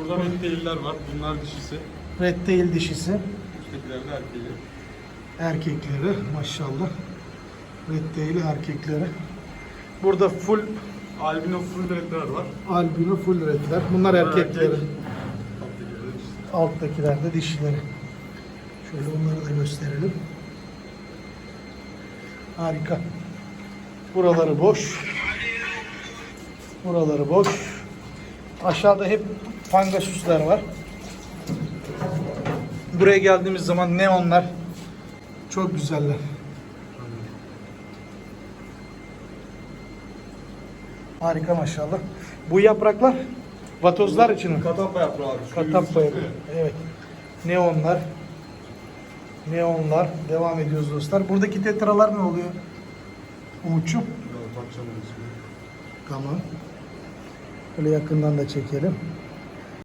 Burada red tail'ler var. Bunlar dişisi. Red tail dişisi. Üsttekiler de erkeği. Erkekleri maşallah. Red tail erkekleri. Burada full Albino full redler var. albino full redler. Bunlar erkekleri. Erkek. Alttakiler de dişileri. Şöyle onları da gösterelim. Harika. Buraları boş. Buraları boş. Aşağıda hep fangasüsler var. Buraya geldiğimiz zaman neonlar çok güzeller. Harika maşallah. Bu yapraklar vatozlar için mi? Katapa yaprağı Katappa yüzü- Evet. Neonlar. Neonlar. Devam ediyoruz dostlar. Buradaki tetralar ne oluyor? İsmini. Tamam. Böyle yakından da çekelim.